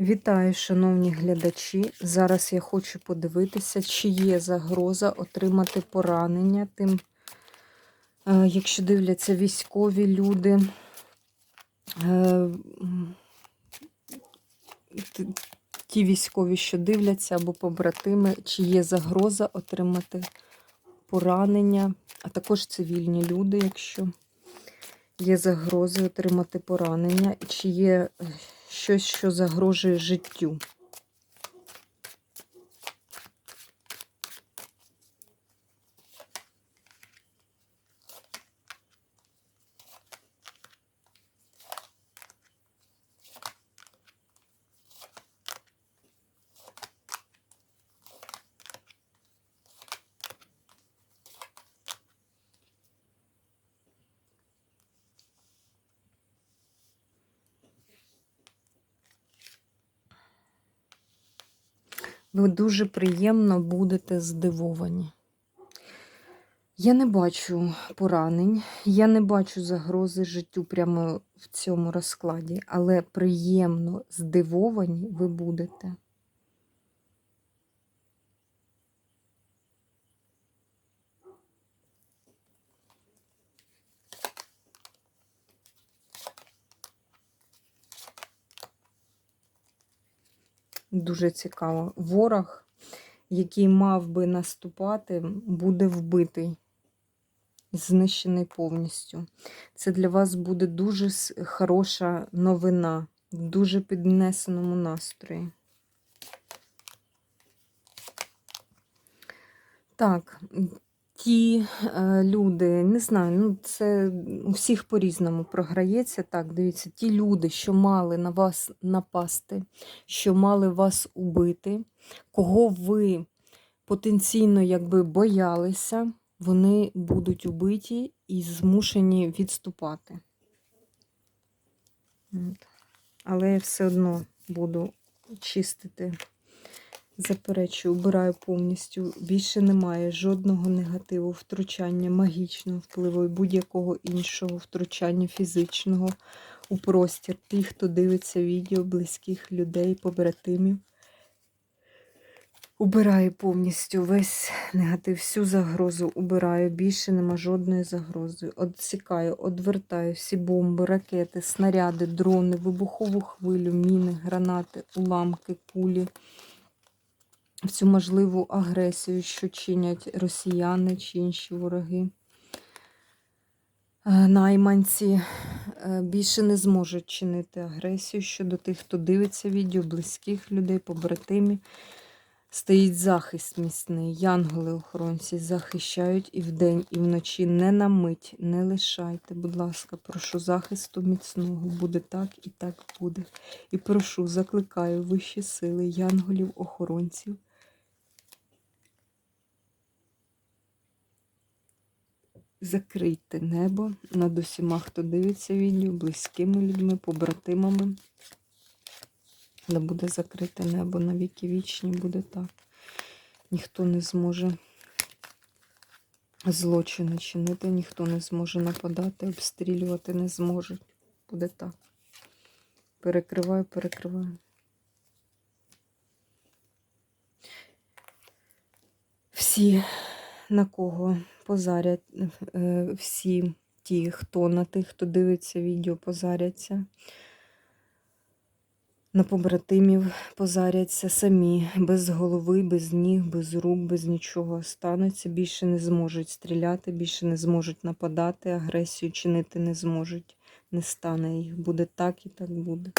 Вітаю, шановні глядачі. Зараз я хочу подивитися, чи є загроза отримати поранення тим, е, якщо дивляться військові люди. Е, Ті військові, що дивляться, або побратими, чи є загроза отримати поранення, а також цивільні люди, якщо є загрози отримати поранення, чи є е, щось, що загрожує життю. Ви дуже приємно будете здивовані. Я не бачу поранень, я не бачу загрози життю прямо в цьому розкладі, але приємно здивовані ви будете. Дуже цікаво. Ворог, який мав би наступати, буде вбитий, знищений повністю. Це для вас буде дуже хороша новина, в дуже піднесеному настрої. Так, ті е, люди, не знаю, ну це у всіх по-різному програється. Так, дивіться, ті люди, що мали на вас напасти, що мали вас убити, кого ви потенційно якби боялися, вони будуть убиті і змушені відступати. Але я все одно буду чистити. Заперечую, убираю повністю. Більше немає жодного негативу, втручання, магічного впливу і будь-якого іншого втручання фізичного у простір. Ті, хто дивиться відео близьких людей, побратимів. Убираю повністю весь негатив, всю загрозу убираю. Більше нема жодної загрози. Отсікаю, одвертаю всі бомби, ракети, снаряди, дрони, вибухову хвилю, міни, гранати, уламки, кулі всю можливу агресію, що чинять росіяни чи інші вороги. Е, Найманці е, більше не зможуть чинити агресію щодо тих, хто дивиться відео, близьких людей, побратимів. Стоїть захист міцний. Янголи-охоронці захищають і вдень, і вночі. Не на мить, не лишайте, будь ласка, прошу захисту міцного. Буде так і так буде. І прошу, закликаю вищі сили, янголів-охоронців. Закрийте небо над усіма, хто дивиться відео, близькими людьми, побратимами. Але буде закрите небо на віки вічні, буде так. Ніхто не зможе злочини чинити, ніхто не зможе нападати, обстрілювати не зможе. Буде так. Перекриваю, перекриваю. Всі, на кого позарять, е, всі ті, хто на тих, хто дивиться відео, позаряться. На побратимів позаряться самі, без голови, без ніг, без рук, без нічого остануться. Більше не зможуть стріляти, більше не зможуть нападати, агресію чинити не зможуть. Не стане їх. Буде так і так буде.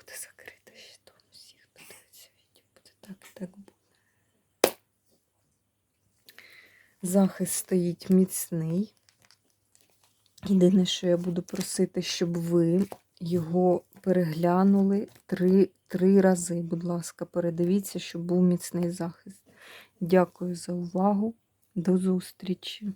Буде закрита щитом хто дивиться відео. Буде так і так буде. Захист стоїть міцний. Єдине, що я буду просити, щоб ви його переглянули три, три рази. Будь ласка, передивіться, щоб був міцний захист. Дякую за увагу. До зустрічі!